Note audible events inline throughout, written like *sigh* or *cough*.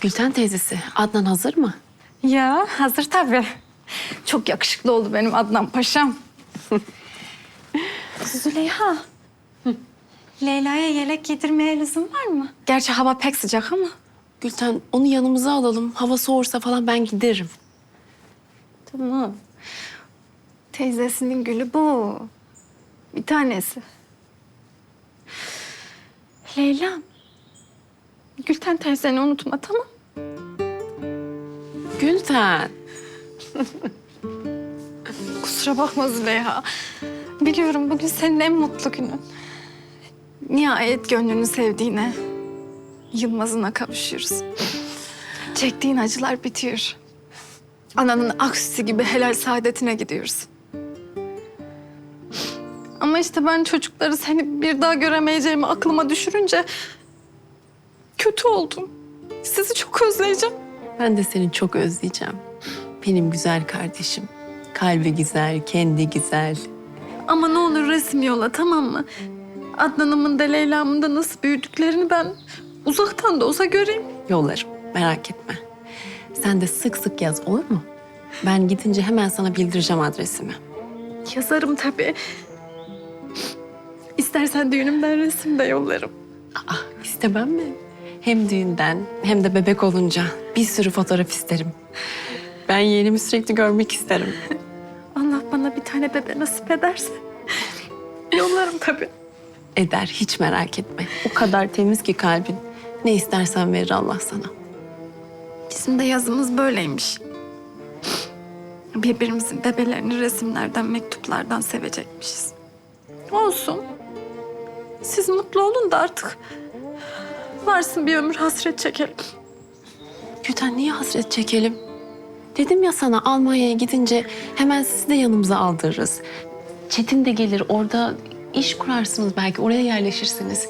Gülten teyzesi, Adnan hazır mı? Ya hazır tabii. Çok yakışıklı oldu benim Adnan Paşam. *laughs* Züleyha. Leyla'ya yelek giydirmeye lüzum var mı? Gerçi hava pek sıcak ama. Gülten onu yanımıza alalım. Hava soğursa falan ben giderim. Tamam. Teyzesinin gülü bu. Bir tanesi. Leyla. Gülten teyzeni unutma tamam. Gülten. *laughs* Kusura bakma Züleyha. Biliyorum bugün senin en mutlu günün. Nihayet gönlünü sevdiğine, Yılmaz'ına kavuşuyoruz. Çektiğin acılar bitiyor. Ananın aksisi gibi helal saadetine gidiyoruz. Ama işte ben çocukları seni bir daha göremeyeceğimi aklıma düşürünce kötü oldum. Sizi çok özleyeceğim. Ben de seni çok özleyeceğim. Benim güzel kardeşim. Kalbi güzel, kendi güzel. Ama ne olur resim yolla tamam mı? Adnan'ımın da Leyla'mın da nasıl büyüdüklerini ben uzaktan da olsa göreyim. Yollarım, merak etme. Sen de sık sık yaz olur mu? Ben gidince hemen sana bildireceğim adresimi. Yazarım tabii. İstersen düğünümden resim de yollarım. Aa, istemem mi? Hem düğünden hem de bebek olunca bir sürü fotoğraf isterim. Ben yeğenimi sürekli görmek isterim. *laughs* Allah bana bir tane bebe nasip ederse yollarım tabii. Eder, hiç merak etme. O kadar temiz ki kalbin. Ne istersen verir Allah sana. Bizim de yazımız böyleymiş. Birbirimizin bebelerini resimlerden, mektuplardan sevecekmişiz. Olsun. Siz mutlu olun da artık varsın bir ömür hasret çekelim. Gülten niye hasret çekelim? Dedim ya sana Almanya'ya gidince hemen sizi de yanımıza aldırırız. Çetin de gelir orada iş kurarsınız belki oraya yerleşirsiniz.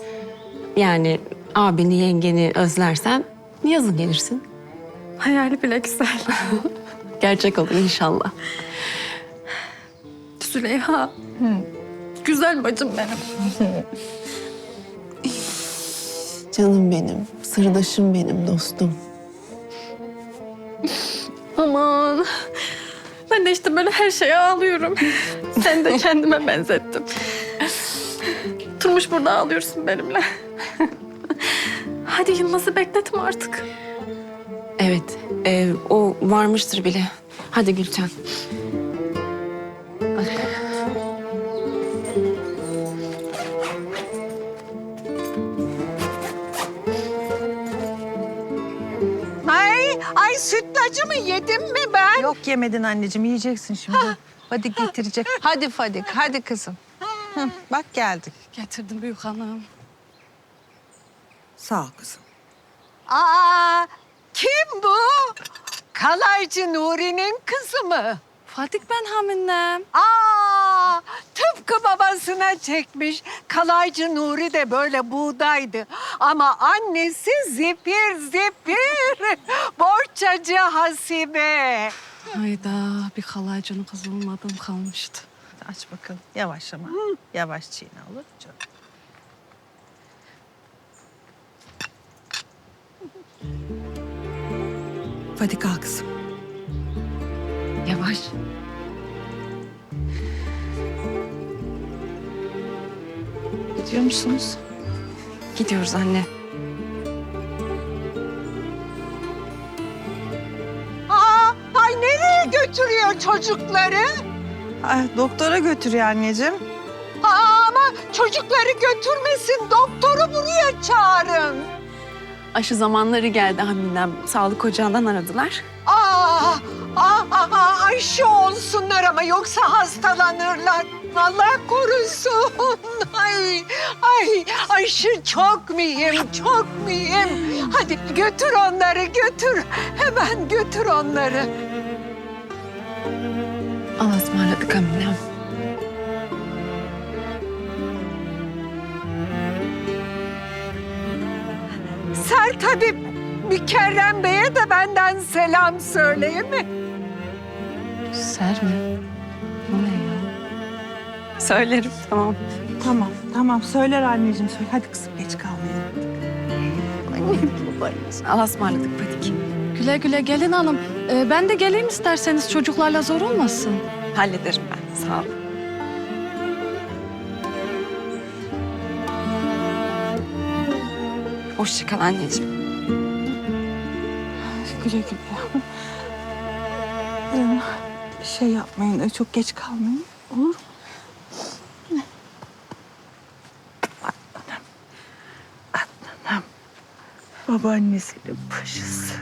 Yani abini yengeni özlersen yazın gelirsin. Hayali bile güzel. *laughs* Gerçek olur inşallah. Züleyha. Güzel bacım benim. *laughs* Canım benim, sırdaşım benim, dostum. Aman. Ben de işte böyle her şeye ağlıyorum. Sen de kendime benzettim. Turmuş burada ağlıyorsun benimle. Hadi Yılmaz'ı bekletme artık. Evet, e, o varmıştır bile. Hadi Gülten. Ay, yedim mi ben? Yok yemedin anneciğim yiyeceksin şimdi. Hadi getirecek. Hadi Fadik hadi kızım. Hı, bak geldik. Getirdim büyük hanım. Sağ ol kızım. Aa, kim bu? Kalaycı Nuri'nin kızı mı? Fatih ben haminem. Aa, tıpkı babasına çekmiş. Kalaycı Nuri de böyle buğdaydı. Ama annesi zifir zifir. *laughs* Borçacı Hasibe. Hayda bir kalaycının kızı olmadım kalmıştı. Hadi aç bakalım. Yavaş ama. Yavaş çiğne olur canım? Fadik al kızım. Yavaş. Gidiyor musunuz? Gidiyoruz anne. Aa, ay nereye götürüyor çocukları? Ay, doktora götürüyor anneciğim. Aa, ama çocukları götürmesin. Doktoru buraya çağırın. Aşı zamanları geldi Haminem. Sağlık ocağından aradılar. Aa, aa, aa, Ayşe olsunlar ama yoksa hastalanırlar. Allah korusun. *laughs* Ay, ay, Ayşe çok mühim, çok mühim. Hadi götür onları, götür. Hemen götür onları. Allah'a ısmarladık Haminem. Ser tabii Mükerrem Bey'e de benden selam söyleyeyim mi? Ser mi? O ne ya? Söylerim tamam. Tamam tamam söyler anneciğim söyle. Hadi kızım geç kalmayalım. Annem. yaparız. Allah'a ısmarladık Fadik. Güle güle gelin hanım. Ee, ben de geleyim isterseniz çocuklarla zor olmasın. Hallederim ben. Sağ ol. Hoşça kal anneciğim. Güle güle. Şey yapmayın, çok geç kalmayın. Olur mu? Adnan'ım. Adnan'ım. Babaannesinin paşası.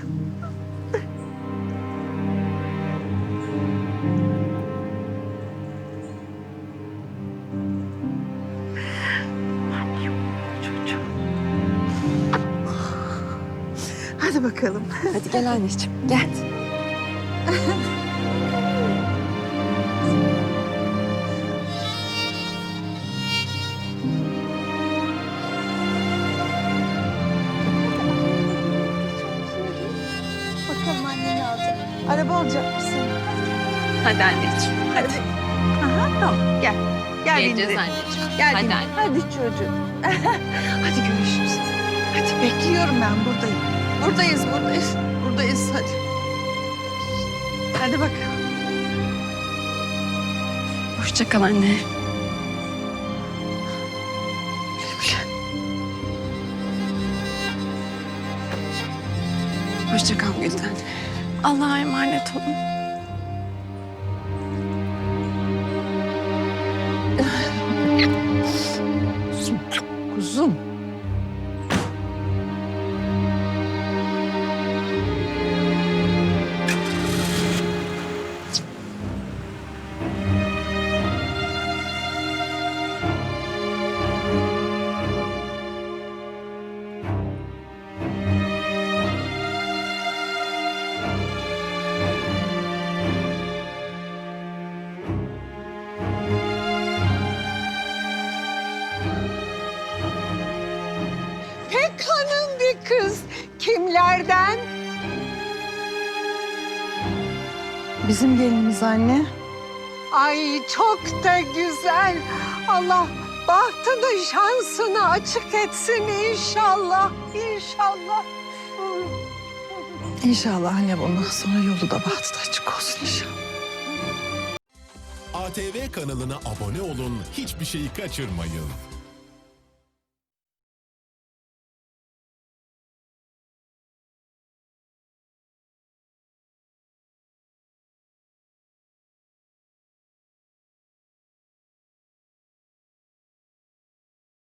Hadi bakalım. Hadi gel anneciğim. Gel. *laughs* alacak mısın? Hadi anneciğim. Hadi. Aha, tamam. Gel. Gel Geleceğiz bindir. anneciğim. Gel Hadi bindir. anne. Hadi çocuğum. *laughs* hadi görüşürüz. Hadi bekliyorum ben buradayım. Buradayız, buradayız. Buradayız hadi. Hadi bakalım. Hoşça kal anne. Hoşça kal Gülden. Allah'a emanet olun. Kuzum. Pek Kimlerden? Bizim gelinimiz anne. Ay çok da güzel. Allah bahtını şansını açık etsin inşallah. İnşallah. İnşallah anne bundan sonra yolu da bahtı da açık olsun inşallah. ATV kanalına abone olun, hiçbir şeyi kaçırmayın.